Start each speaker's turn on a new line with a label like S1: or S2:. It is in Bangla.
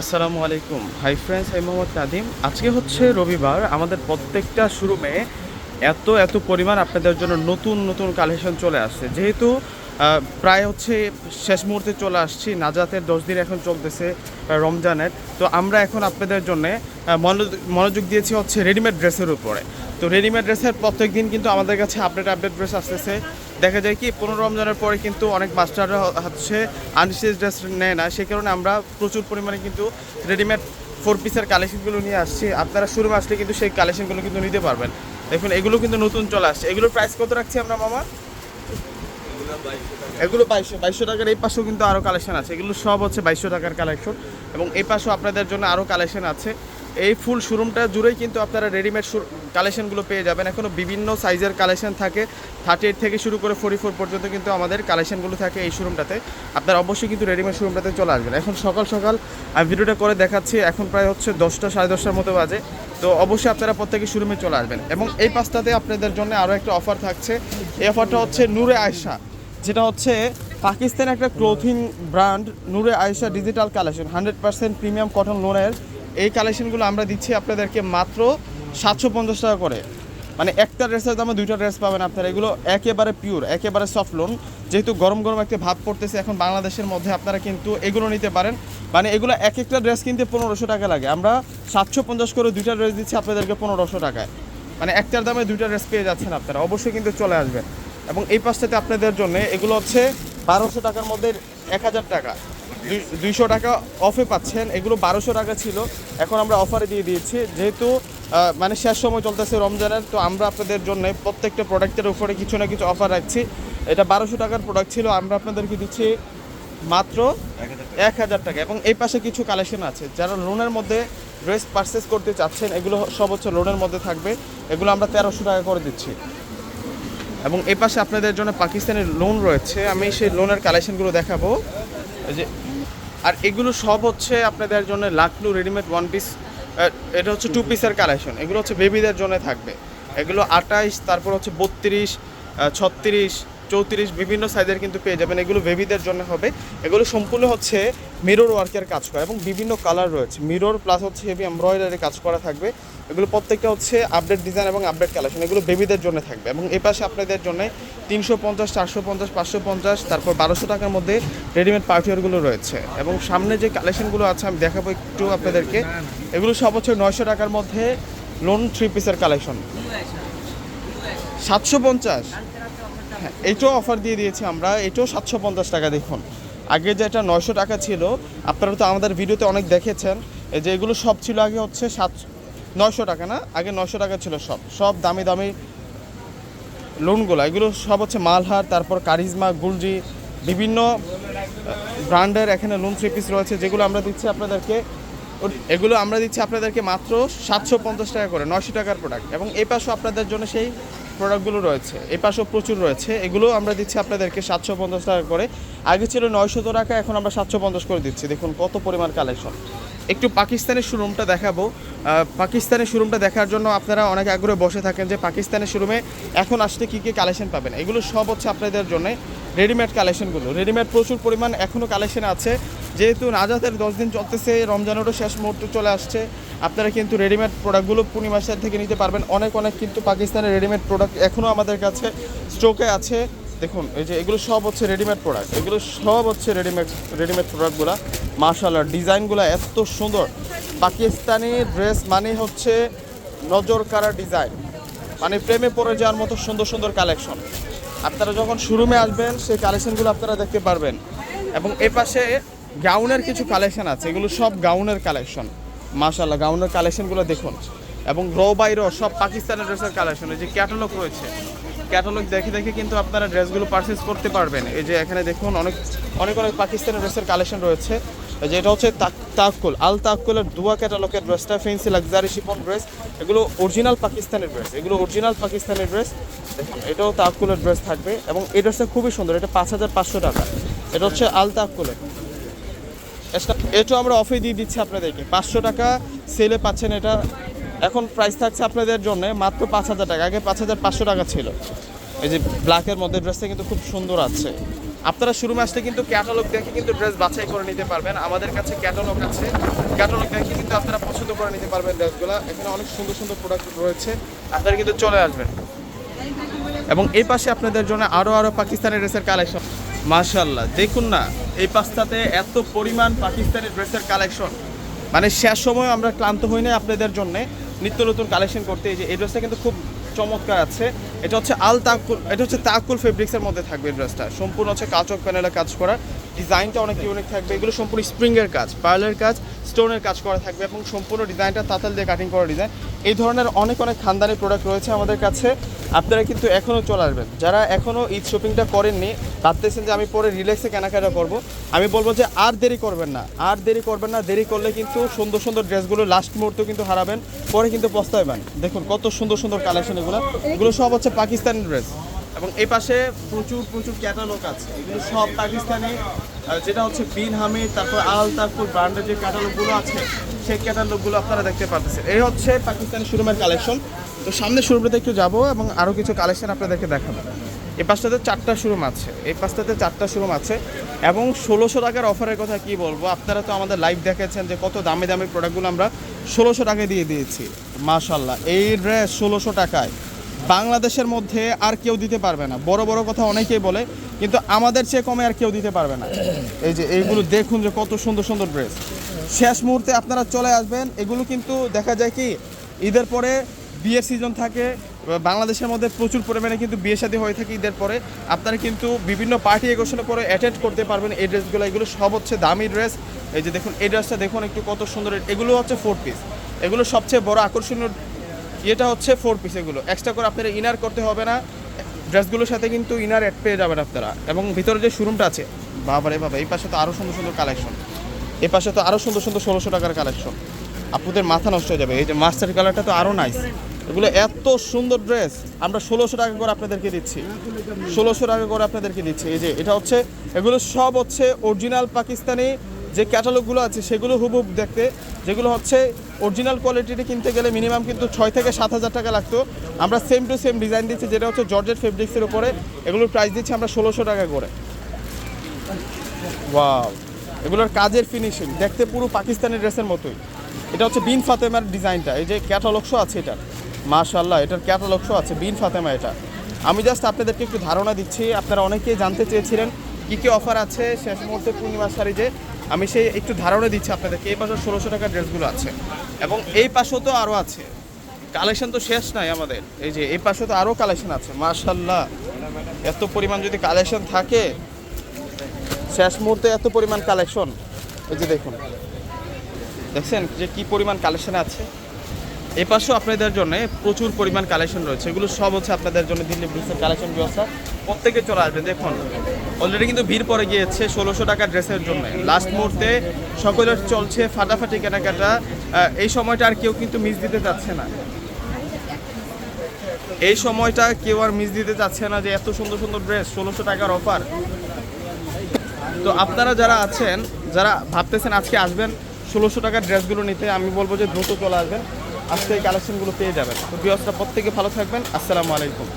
S1: আসসালামু আলাইকুম। হাই ফ্রেন্ডস আমি মোহাম্মদ নাদিম আজকে হচ্ছে রবিবার, আমাদের প্রত্যেকটা শোরুমে এত এত পরিমাণ আপনাদের জন্য নতুন নতুন কালেকশন চলে আসছে। যেহেতু প্রায় হচ্ছে শেষ মুহূর্তে চলে আসছি, নাজাতের দশ দিন এখন চলতেছে রমজানের। তো আমরা এখন আপনাদের জন্য মনোযোগ দিয়েছি হচ্ছে রেডিমেড ড্রেসের উপরে। তো রেডিমেড ড্রেসের প্রত্যেক দিন কিন্তু আমাদের কাছে আপডেট আপডেট ড্রেস আসতেছে। দেখা যায় কি, পনেরো রমজানের পরে কিন্তু অনেক মাস্টাররা হচ্ছে আনস্টিচ ড্রেস নেয় না। সেই কারণে আমরা প্রচুর পরিমাণে কিন্তু রেডিমেড ফোর পিসের কালেকশনগুলো নিয়ে আসছি। আপনারা শুরু আসলে কিন্তু সেই কালেকশনগুলো কিন্তু নিতে পারবেন। দেখুন, এগুলো কিন্তু নতুন চলে আসছে। এগুলোর প্রাইস কত রাখছি আমরা, মামা? এগুলো বাইশশো বাইশশো টাকার এই পাশেও কিন্তু আরও কালেকশন আছে। এগুলো সব হচ্ছে বাইশশো টাকার কালেকশন এবং এই পাশেও আপনাদের জন্য আরও কালেকশন আছে। এই ফুল শোরুমটা জুড়েই কিন্তু আপনারা রেডিমেড কালেকশনগুলো পেয়ে যাবেন। এখনও বিভিন্ন সাইজের কালেকশন থাকে। থার্টি এইট থেকে শুরু করে ফোর্টি ফোর পর্যন্ত কিন্তু আমাদের কালেকশনগুলো থাকে এই শোরুমটাতে। আপনারা অবশ্যই কিন্তু রেডিমেড শোরুমটাতে চলে আসবেন। এখন সকাল সকাল আমি ভিডিওটা করে দেখাচ্ছি। এখন প্রায় হচ্ছে দশটা, সাড়ে দশটার মতো বাজে। তো অবশ্যই আপনারা প্রত্যেকে শোরুমে চলে আসবেন। এবং এই পাঁচটাতে আপনাদের জন্য আরও একটা অফার থাকছে। এই অফারটা হচ্ছে নূরে আয়সা যেটা হচ্ছে পাকিস্তানের একটা clothing brand Noore Ayesha digital collection hundred percent premium cotton লোনের এই কালেকশনগুলো আমরা দিচ্ছি আপনাদেরকে মাত্র সাতশো পঞ্চাশ টাকা করে। মানে একটা ড্রেসের দামে দুইটা ড্রেস পাবেন আপনারা। এগুলো একেবারে পিওর একেবারে সফট লোন যেহেতু গরম গরম একটা ভাব পড়তেছে, এখন বাংলাদেশের মধ্যে আপনারা কিন্তু এগুলো নিতে পারেন। মানে এগুলো এক একটা ড্রেস কিনতে পনেরোশো টাকা লাগে। আমরা সাতশো পঞ্চাশ করে দুইটা ড্রেস দিচ্ছি আপনাদেরকে পনেরোশো টাকায়। মানে একটার দামে দুইটা ড্রেস পেয়ে যাচ্ছেন আপনারা। অবশ্যই কিন্তু চলে আসবেন। এবং এই পাশটাতে আপনাদের জন্য এগুলো হচ্ছে বারোশো টাকার মধ্যে এক হাজার টাকা। দুইশো টাকা অফে পাচ্ছেন। এগুলো বারোশো টাকা ছিল। এখন আমরা অফারে দিয়ে দিয়েছি। যেহেতু মানে শেষ সময় চলতেছে রমজানের, তো আমরা আপনাদের জন্য প্রত্যেকটা প্রোডাক্টের উপরে কিছু না কিছু অফার রাখছি। এটা বারোশো টাকার প্রোডাক্ট ছিল। আমরা আপনাদেরকে দিচ্ছি মাত্র এক হাজার টাকা। এবং এই পাশে কিছু কালেকশন আছে। যারা লোনের মধ্যে ড্রেস পারচেস করতে চাচ্ছেন, এগুলো হচ্ছে লোনের মধ্যে থাকবে। এগুলো আমরা তেরোশো টাকা করে দিচ্ছি। এবং এই পাশে আপনাদের জন্য পাকিস্তানের লোন রয়েছে। আমি সেই লোনের কালেকশনগুলো দেখাবো। যে আর এগুলো সব হচ্ছে আপনাদের জন্য লাকলু রেডিমেড ওয়ান পিস এটা হচ্ছে টু পিসের কালেকশন এগুলো হচ্ছে বেবিদের জন্য থাকবে। এগুলো আঠাইশ, তারপর হচ্ছে বত্রিশ ছত্রিশ চৌত্রিশ বিভিন্ন সাইজের কিন্তু পেয়ে যাবেন। এগুলো বেবিদের জন্য হবে। এগুলো সম্পূর্ণ হচ্ছে মিরর ওয়ার্কের কাজ করা এবং বিভিন্ন কালার রয়েছে। মিরর প্লাস হচ্ছে হেভি এমব্রয়ডারি কাজ করা থাকবে। এগুলো প্রত্যেকটা হচ্ছে আপডেট ডিজাইন এবং আপডেট কালেকশন এগুলো বেবিদের জন্য থাকবে এবং এ পাশে আপনাদের জন্য তিনশো পঞ্চাশ, চারশো পঞ্চাশ, পাঁচশো পঞ্চাশ, তারপর বারোশো টাকার মধ্যে রেডিমেড পার্টিওয়ারগুলো রয়েছে। এবং সামনে যে কালেকশনগুলো আছে, আমি দেখাবো একটু আপনাদেরকে। এগুলো সব হচ্ছে নয়শো টাকার মধ্যে লোন থ্রি পিসের কালেকশন সাতশো পঞ্চাশ। হ্যাঁ এটাও অফার দিয়ে দিয়েছি আমরা। এটাও সাতশো পঞ্চাশ টাকা, দেখুন। আগে যেটা নয়শো টাকা ছিল, আপনারা তো আমাদের ভিডিওতে অনেক দেখেছেন, এই যে এগুলো সব ছিল আগে হচ্ছে সাত, নয়শো টাকা না? আগে নয়শো টাকা ছিল সব। সব দামি দামি লোনগুলো এগুলো সব হচ্ছে মালহার, তারপর কারিজমা, গুলজি, বিভিন্ন ব্র্যান্ডের এখানে লোন থ্রি পিস রয়েছে, যেগুলো আমরা দিচ্ছি আপনাদেরকে। এগুলো আমরা দিচ্ছি আপনাদেরকে মাত্র সাতশো পঞ্চাশ টাকা করে, নয়শো টাকার প্রোডাক্ট এবং এই পাশও আপনাদের জন্য সেই প্রোডাক্টগুলো রয়েছে, এই পাশেও প্রচুর রয়েছে। এগুলো আমরা দিচ্ছি আপনাদেরকে সাতশো পঞ্চাশ টাকা করে। আগে ছিল নয়শো টাকা, এখন আমরা সাতশো পঞ্চাশ করে দিচ্ছি। দেখুন কত পরিমাণ কালেকশন একটু পাকিস্তানের শোরুমটা দেখাবো। পাকিস্তানের শোরুমটা দেখার জন্য আপনারা অনেক আগ্রহে বসে থাকেন যে পাকিস্তানের শোরুমে এখন আসতে কী কী কালেকশন পাবেন। এগুলো সব হচ্ছে আপনাদের জন্য রেডিমেড কালেকশনগুলো রেডিমেড প্রচুর পরিমাণ এখনও কালেকশন আছে। যেহেতু নাজাতের দশ দিন চলতেছে, রমজানেরও শেষ মুহূর্তে চলে আসছে। আপনারা কিন্তু রেডিমেড প্রোডাক্টগুলো পূর্ণিমাসের থেকে নিতে পারবেন। অনেক অনেক কিন্তু পাকিস্তানের রেডিমেড প্রোডাক্ট এখনও আমাদের কাছে স্টকে আছে। দেখুন, এই যে এগুলো সব হচ্ছে রেডিমেড প্রোডাক্ট এগুলো সব হচ্ছে রেডিমেড রেডিমেড প্রোডাক্টগুলো মার্শাল্লাহ ডিজাইনগুলো এত সুন্দর। পাকিস্তানি ড্রেস মানে হচ্ছে নজর কারা ডিজাইন। মানে প্রেমে পড়ে যাওয়ার মতো সুন্দর সুন্দর কালেকশন আপনারা যখন শোরুমে আসবেন, সেই কালেকশনগুলো আপনারা দেখতে পারবেন। এবং এ পাশে গাউনের কিছু কালেকশন আছে, এগুলো সব গাউনের কালেকশন মাশাল্লাহ গাউনের কালেকশনগুলো দেখুন। এবং র বাইরো সব পাকিস্তানের ড্রেসের কালেকশন এই যে ক্যাটালগ রয়েছে। ক্যাটালগ দেখে দেখে কিন্তু আপনারা ড্রেসগুলো পারচেস করতে পারবেন। এই যে এখানে দেখুন, অনেক অনেক অনেক পাকিস্তানের ড্রেসের কালেকশন রয়েছে। এই যে এটা হচ্ছে তাক- তাকুল আল তাকুলের দুয়া ক্যাটালগের ড্রেসটা ফেন্সি লাক্সারি শিপন ড্রেস এগুলো অরিজিনাল পাকিস্তানের ড্রেস এগুলো অরিজিনাল পাকিস্তানের ড্রেস দেখুন, এটাও তাকুলের ড্রেস থাকবে। এবং এই ড্রেসটা খুবই সুন্দর, এটা পাঁচ হাজার পাঁচশো টাকা। এটা হচ্ছে আল তাকুলের এটা- আমরা অফে দিয়ে দিচ্ছি আপনাদেরকে। পাঁচশো টাকা সেলে পাচ্ছেন এটা। এখন প্রাইস থাকছে আপনাদের জন্য মাত্র পাঁচ হাজার টাকা। আগে পাঁচ হাজার পাঁচশো টাকা ছিল। এই যে ব্ল্যাকের মধ্যে ড্রেসটা কিন্তু খুব সুন্দর আছে। আপনারা শুরুমে আসলে কিন্তু ক্যাটালগ দেখে কিন্তু ড্রেস বাছাই করে নিতে পারবেন। আমাদের কাছে ক্যাটালগ আছে। ক্যাটালগ দেখে কিন্তু আপনারা পছন্দ করে নিতে পারবেন ড্রেসগুলো এখানে অনেক সুন্দর সুন্দর প্রোডাক্ট রয়েছে। আপনারা কিন্তু চলে আসবেন। এবং এই পাশে আপনাদের জন্য আরও আরও পাকিস্তানের ড্রেসের কালেকশন মাশাল্লাহ দেখুন না, এই পাস্তাতে এত পরিমাণ পাকিস্তানি ড্রেসের কালেকশন। মানে শেষ সময় আমরা ক্লান্ত হই না আপনাদের জন্য, নিত্য নতুন কালেকশন করতে। এই যে, এই ড্রেসটা কিন্তু খুব চমৎকার আছে। এটা হচ্ছে আল তাকুল এটা হচ্ছে তাকুল ফেব্রিক্সের মধ্যে থাকবে ড্রেসটা সম্পূর্ণ হচ্ছে কাচক প্যানেলে কাজ করা। ডিজাইনটা অনেক ইউনিক থাকবে। এগুলো সম্পূর্ণ স্প্রিংয়ের কাজ পার্লের কাজ স্টোনের কাজ করা থাকবে এবং সম্পূর্ণ ডিজাইনটা তাতাল দিয়ে কাটিং করা ডিজাইন এই ধরনের অনেক অনেক খানদানি প্রোডাক্ট রয়েছে আমাদের কাছে। আপনারা কিন্তু এখনও চলে আসবেন। যারা এখনও ঈদ শপিংটা করেননি, ভাবতেছেন যে আমি পরে রিল্যাক্সে কেনাকাটা করব। আমি বলব যে আর দেরি করবেন না। আর দেরি করবেন না। দেরি করলে কিন্তু সুন্দর সুন্দর ড্রেসগুলো লাস্ট মুহূর্তে কিন্তু হারাবেন। পরে কিন্তু পস্তাইবেন। দেখুন কত সুন্দর সুন্দর কালেকশন এগুলো। এগুলো সব হচ্ছে পাকিস্তানি ড্রেস। এবং এই পাশে প্রচুর প্রচুর ক্যাটালগ আছে। এগুলো সব পাকিস্তানি। যেটা হচ্ছে বিন হামিদ, তারপর আল তারপর ব্র্যান্ডের যে ক্যাটালগুলো আছে, সেই ক্যাটালগুলো আপনারা দেখতে পাচ্ছেন এই হচ্ছে পাকিস্তানি শোরুমের কালেকশন তো সামনে শোরুমটাতে একটু যাব এবং আরও কিছু কালেকশন আপনাদেরকে দেখাবো। এই পাশটাতে চারটা শোরুম আছে। এই পাশটাতে চারটা শোরুম আছে। এবং ষোলোশো টাকার অফারের কথা কি বলব? আপনারা তো আমাদের লাইভ দেখেছেন যে কত দামি দামি প্রোডাক্টগুলো আমরা ষোলোশো টাকায় দিয়ে দিয়েছি। মাশাল্লাহ এই ড্রেস ষোলোশো টাকায়। বাংলাদেশের মধ্যে আর কেউ দিতে পারবে না। বড় বড় কথা অনেকেই বলে, কিন্তু আমাদের চেয়ে কমে আর কেউ দিতে পারবে না। এই যে এইগুলো দেখুন যে কত সুন্দর সুন্দর ড্রেস শেষ মুহূর্তে আপনারা চলে আসবেন। এগুলো কিন্তু দেখা যায় কি, ঈদের পরে বিয়ের সিজন থাকে, বাংলাদেশের মধ্যে প্রচুর পরিমাণে কিন্তু বিয়ে শাদী হয়ে থাকে ঈদের পরে। আপনারা কিন্তু বিভিন্ন পার্টি এগোশনের পরে অ্যাটেন্ড করতে পারবেন এই ড্রেসগুলো এগুলো সব হচ্ছে দামি ড্রেস এই যে দেখুন, এই ড্রেসটা দেখুন একটু কত সুন্দর। এগুলো হচ্ছে ফোর পিস এগুলো সবচেয়ে বড় আকর্ষণীয় এটা হচ্ছে ফোর পিস এগুলো। এক্সট্রা করে আপনারা ইনার করতে হবে না। ড্রেসগুলোর সাথে কিন্তু ইনার অ্যাড পেয়ে যাবেন আপনারা। এবং ভিতরে যে শোরুমটা আছে, বাবারে বাবা, এই পাশে তো আরও সুন্দর সুন্দর কালেকশন এই পাশে তো আরও সুন্দর সুন্দর ষোলোশো টাকার কালেকশন আপনাদের মাথা নষ্ট হয়ে যাবে। এই যে মাস্টার কালারটা তো আরও নাইস এগুলো এত সুন্দর ড্রেস আমরা ষোলোশো টাকা করে আপনাদেরকে দিচ্ছি। ষোলোশো টাকা করে আপনাদেরকে দিচ্ছি। এই যে, এটা হচ্ছে, এগুলো সব হচ্ছে অরিজিনাল পাকিস্তানি যে ক্যাটালগুলো আছে সেগুলো হুবহুব দেখতে। যেগুলো হচ্ছে অরিজিনাল কোয়ালিটিতে কিনতে গেলে মিনিমাম কিন্তু ছয় থেকে সাত হাজার টাকা লাগতো। আমরা সেম টু সেম ডিজাইন দিচ্ছি, যেটা হচ্ছে জর্জেট ফেব্রিক্সের উপরে। এগুলোর প্রাইস দিচ্ছি আমরা ষোলোশো টাকা করে। ওয়াও এগুলোর কাজের ফিনিশিং দেখতে পুরো পাকিস্তানি ড্রেসের মতোই। এটা হচ্ছে বিন ফাতেমার ডিজাইনটা, এই যে ক্যাটালগসও আছে এটার। মাশাল্লাহ এটার ক্যাটালগসও আছে, বিন ফাতেমা এটা। আমি জাস্ট আপনাদেরকে একটু ধারণা দিচ্ছি, আপনারা অনেকেই জানতে চেয়েছিলেন কী কী অফার আছে শেষ মুহূর্তে পূর্ণিমা শাড়িতে আমি সেই একটু ধারণা দিচ্ছি আপনাদেরকে, এই পাশে ষোলোশো টাকার ড্রেসগুলো আছে। এবং এই পাশেও তো আরও আছে। কালেকশন তো শেষ নাই আমাদের। এই যে, এই পাশে তো আরও কালেকশন আছে মাশাল্লাহ এত পরিমাণ যদি কালেকশন থাকে, শেষ মুহূর্তে এত পরিমাণ কালেকশন। এই যে দেখুন। দেখছেন যে কি পরিমাণ কালেকশন আছে? এ পাশেও আপনাদের জন্য প্রচুর পরিমাণ কালেকশন রয়েছে। এগুলো সব হচ্ছে আপনাদের জন্য দিল্লি ব্রিক্সের কালেকশন ব্যবস্থা প্রত্যেকে চলে আসবেন দেখুন। অলরেডি কিন্তু ভিড় পড়ে গিয়েছে ষোলোশো টাকা ড্রেসের জন্য। লাস্ট মুহূর্তে সকলের চলছে ফাটাফাটি কেনাকাটা। এই সময়টা আর কেউ কিন্তু মিস দিতে চাচ্ছে না। এই সময়টা কেউ আর মিস দিতে চাচ্ছে না যে এত সুন্দর সুন্দর ড্রেস ষোলোশো টাকার অফার তো আপনারা যারা আছেন, যারা ভাবতেছেন আজকে আসবেন, ষোলোশো টাকার ড্রেসগুলো নিতে, আমি বলব যে দ্রুত চলে আসবেন। আজকে এই কালেকশনগুলো পেয়ে যাবেন। তো বিয়সটা প্রত্যেকে ভালো থাকবেন। আসসালামু আলাইকুম।